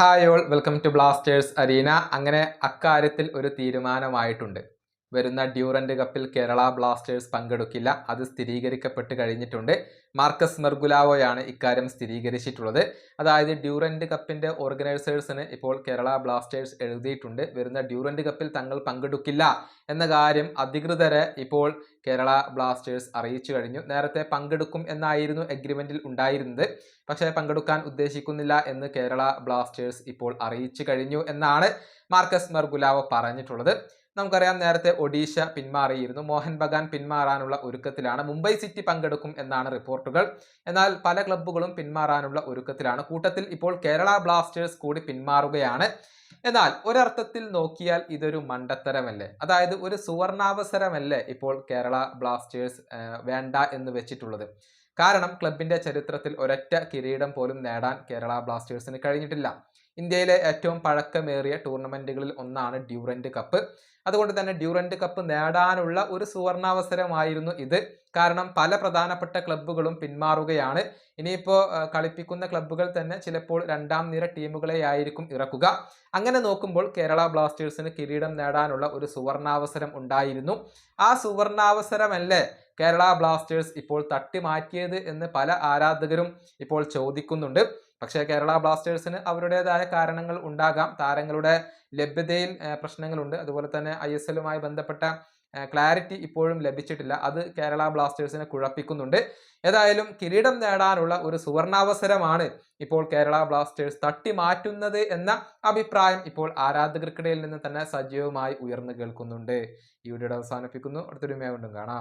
Hi all welcome to Blasters arena. അങ്ങനെ അക്കാര്യത്തിൽ ഒരു തീരുമാനമായിട്ടുണ്ട്. വരുന്ന ഡ്യൂറന്റ് കപ്പിൽ കേരള ബ്ലാസ്റ്റേഴ്സ് പങ്കെടുക്കില്ല. അത് സ്ഥിരീകരിക്കപ്പെട്ട് കഴിഞ്ഞിട്ടുണ്ട്. മാർക്കസ് മെർഗുലാവോയാണ് ഇക്കാര്യം സ്ഥിരീകരിച്ചിട്ടുള്ളത്. അതായത് ഡ്യൂറന്റ് കപ്പിന്റെ ഓർഗനൈസേഴ്സിന് ഇപ്പോൾ കേരള ബ്ലാസ്റ്റേഴ്സ് എഴുതിയിട്ടുണ്ട്. വരുന്ന ഡ്യൂറന്റ് കപ്പിൽ തങ്ങൾ പങ്കെടുക്കില്ല എന്ന കാര്യം അധികൃതരെ ഇപ്പോൾ കേരള ബ്ലാസ്റ്റേഴ്സ് അറിയിച്ചു കഴിഞ്ഞു. നേരത്തെ പങ്കെടുക്കും എന്നായിരുന്നു എഗ്രിമെന്റിൽ ഉണ്ടായിരുന്നത്. പക്ഷേ പങ്കെടുക്കാൻ ഉദ്ദേശിക്കുന്നില്ല എന്ന് കേരള ബ്ലാസ്റ്റേഴ്സ് ഇപ്പോൾ അറിയിച്ചു കഴിഞ്ഞു എന്നാണ് മാർക്കസ് മർഗുലാവ് പറഞ്ഞിട്ടുള്ളത്. നമുക്കറിയാം നേരത്തെ ഒഡീഷ പിന്മാറിയിരുന്നു. മോഹൻ ബഗാൻ പിന്മാറാനുള്ള ഒരുക്കത്തിലാണ്. മുംബൈ സിറ്റി പങ്കെടുക്കും എന്നാണ് റിപ്പോർട്ടുകൾ. എന്നാൽ പല ക്ലബ്ബുകളും പിന്മാറാനുള്ള ഒരുക്കത്തിലാണ്. കൂട്ടത്തിൽ ഇപ്പോൾ കേരള ബ്ലാസ്റ്റേഴ്സ് കൂടി പിന്മാറുകയാണ്. എന്നാൽ ഒരർത്ഥത്തിൽ നോക്കിയാൽ ഇതൊരു മണ്ടത്തരമല്ലേ? അതായത് ഒരു സുവർണാവസരമല്ലേ ഇപ്പോൾ കേരള ബ്ലാസ്റ്റേഴ്സ് വേണ്ട എന്ന് വെച്ചിട്ടുള്ളത്. കാരണം ക്ലബിന്റെ ചരിത്രത്തിൽ ഒരൊറ്റ കിരീടം പോലും നേടാൻ കേരള ബ്ലാസ്റ്റേഴ്സിന് കഴിഞ്ഞിട്ടില്ല. ഇന്ത്യയിലെ ഏറ്റവും പഴക്കമേറിയ ടൂർണമെന്റുകളിൽ ഒന്നാണ് ഡ്യൂറന്റ് കപ്പ്. അതുകൊണ്ട് തന്നെ ഡ്യൂറന്റ് കപ്പ് നേടാനുള്ള ഒരു സുവർണാവസരമായിരുന്നു ഇത്. കാരണം പല പ്രധാനപ്പെട്ട ക്ലബ്ബുകളും പിന്മാറുകയാണ്. ഇനിയിപ്പോൾ കളിപ്പിക്കുന്ന ക്ലബ്ബുകൾ തന്നെ ചിലപ്പോൾ രണ്ടാം നിര ടീമുകളെ ആയിരിക്കും ഇറക്കുക. അങ്ങനെ നോക്കുമ്പോൾ കേരള ബ്ലാസ്റ്റേഴ്സിന് കിരീടം നേടാനുള്ള ഒരു സുവർണാവസരം ഉണ്ടായിരുന്നു. ആ സുവർണാവസരമല്ലേ കേരള ബ്ലാസ്റ്റേഴ്സ് ഇപ്പോൾ തട്ടിമാറ്റിയത് എന്ന് പല ആരാധകരും ഇപ്പോൾ ചോദിക്കുന്നുണ്ട്. പക്ഷേ കേരള ബ്ലാസ്റ്റേഴ്സിന് അവരുടേതായ കാരണങ്ങൾ ഉണ്ടാകാം. താരങ്ങളുടെ ലഭ്യതയിൽ പ്രശ്നങ്ങളുണ്ട്. അതുപോലെ തന്നെ ഐ എസ് എല്ലുമായി ബന്ധപ്പെട്ട ക്ലാരിറ്റി ഇപ്പോഴും ലഭിച്ചിട്ടില്ല. അത് കേരള ബ്ലാസ്റ്റേഴ്സിനെ കുഴപ്പിക്കുന്നുണ്ട്. ഏതായാലും കിരീടം നേടാനുള്ള ഒരു സുവർണാവസരമാണ് ഇപ്പോൾ കേരള ബ്ലാസ്റ്റേഴ്സ് തട്ടി മാറ്റുന്നത് എന്ന അഭിപ്രായം ഇപ്പോൾ ആരാധകർക്കിടയിൽ നിന്ന് തന്നെ സജീവമായി ഉയർന്നു കേൾക്കുന്നുണ്ട്. ഈ വീഡിയോ അവസാനിപ്പിക്കുന്നു. അടുത്തൊരു വീണ്ടും കാണാം.